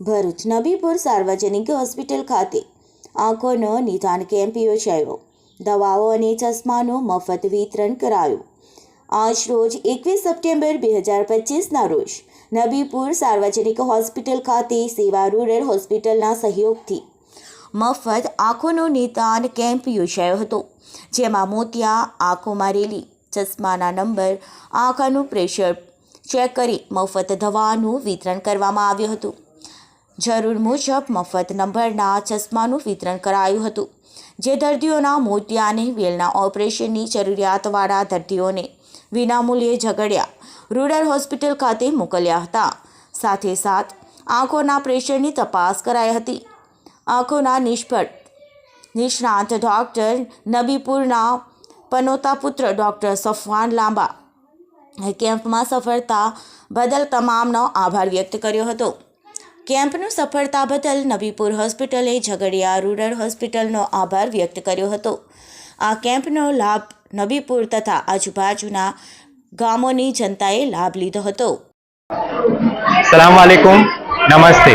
ભરૂચ નબીપુર સાર્વજનિક હોસ્પિટલ ખાતે આંખોનો નિદાન કેમ્પ યોજાયો. દવાઓ અને ચશ્માનું મફત વિતરણ કરાયું. આજ રોજ એકવીસ સપ્ટેમ્બર બે હજાર પચીસના રોજ નબીપુર સાર્વજનિક હોસ્પિટલ ખાતે સેવા રૂરલ હોસ્પિટલના સહયોગથી મફત આંખોનું નિદાન કેમ્પ યોજાયો હતો, જેમાં મોતિયા આંખોમાં રેલી ચશ્માના નંબર, આંખનું પ્રેશર ચેક કરી મફત દવાનું વિતરણ કરવામાં આવ્યું હતું. જરૂર મુજબ મફત નંબરના ચશ્માનું વિતરણ કરાયું હતું, જે દર્દીઓના મોતિયાને વેલના ઓપરેશનની જરૂરિયાતવાળા દર્દીઓને વિનામૂલ્યે ઝઘડ્યા, રૂરલ હોસ્પિટલ ખાતે મોકલ્યા હતા. સાથે સાથ, આંખોના પ્રેશરની તપાસ કરાઈ હતી. આંખોના નિષ્ફળ, નિષ્ણાંત ડૉક્ટર નબીપુરના પનોતા પુત્ર ડૉક્ટર સફવાન લાંબા કેમ્પમાં સફળતા બદલ તમામનો આભાર વ્યક્ત કર્યો હતો. કેમ્પનું સફળતા બદલ નબીપુર હોસ્પિટલે ઝઘડિયા રૂરલ હોસ્પિટલનો આભાર વ્યક્ત કર્યો હતો. આ કેમ્પનો લાભ નબીપુર તથા આજુબાજુના ગામોની જનતાએ લાભ લીધો હતો. સલામ નમસ્તે.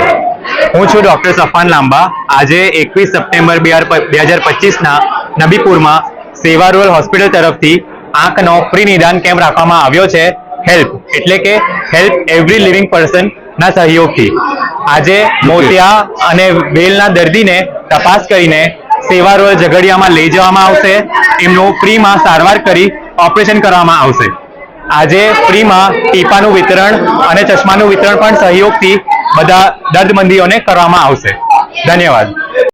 હું છું ડૉક્ટર સફાન લાંબા. આજે એકવીસ સપ્ટેમ્બર બે હજાર પચીસના નબીપુરમાં સેવા રૂરલ હોસ્પિટલ તરફથી આંખનો ફ્રી નિદાન કેમ્પ રાખવામાં આવ્યો છે. હેલ્પ એટલે કે હેલ્પ એવરી લિવિંગ પર્સન ના સહયોગથી. આજે મોતિયા અને વેલના દર્દીને તપાસ કરીને સેવા રોય ઝઘડિયામાં લઈ જવામાં આવશે. એમનું ફ્રીમાં સારવાર કરી ઓપરેશન કરવામાં આવશે. આજે ફ્રીમાં ટીપાનું વિતરણ અને ચશ્માનું વિતરણ પણ સહયોગથી બધા દર્દમંદીઓને કરવામાં આવશે. ધન્યવાદ.